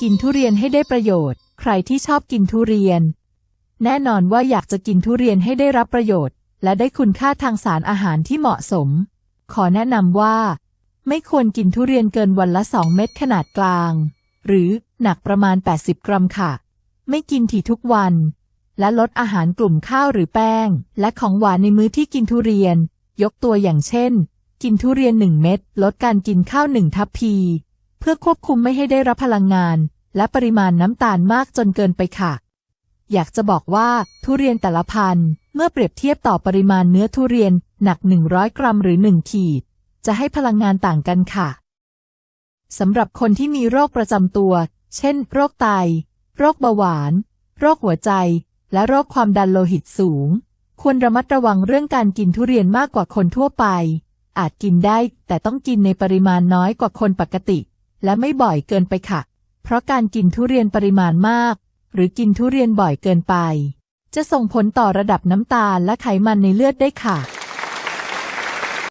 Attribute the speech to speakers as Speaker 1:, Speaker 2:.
Speaker 1: กินทุเรียนให้ได้ประโยชน์ ใครที่ชอบกินทุเรียน แน่นอนว่าอยากจะกินทุเรียนให้ได้รับประโยชน์ และได้คุณค่าทางสารอาหารที่เหมาะสม ขอแนะนำว่า ไม่ควรกินทุเรียนเกินวันละ 2 เม็ดขนาดกลาง หรือหนักประมาณ 80 กรัมค่ะ ไม่กินถี่ทุกวัน และลดอาหารกลุ่มข้าวหรือแป้ง และของหวานในมื้อที่กินทุเรียน ยกตัวอย่างเช่น กินทุเรียน 1 เม็ดลดการกินข้าว1ทัพพี เพื่อควบคุมไม่ให้ได้รับพลังงาน และปริมาณน้ำตาลมากจนเกินไปค่ะ อยากจะบอกว่าทุเรียนแต่ละพันธุ์เมื่อเปรียบเทียบต่อปริมาณเนื้อทุเรียนหนัก 100 กรัมหรือ 1 ขีด จะให้พลังงานต่างกันค่ะสำหรับคนที่มีโรคประจำตัว เช่น โรคไต โรคเบาหวาน โรคหัวใจ และโรคความดันโลหิตสูง ควรระมัดระวังเรื่องการกินทุเรียนมากกว่าคนทั่วไป อาจกินได้แต่ต้องกินในปริมาณน้อยกว่าคนปกติ และไม่บ่อยเกินไปค่ะ เพราะการกินทุเรียนปริมาณมาก หรือกินทุเรียนบ่อยเกินไป จะส่งผลต่อระดับน้ำตาลและไขมันในเลือดได้ค่ะ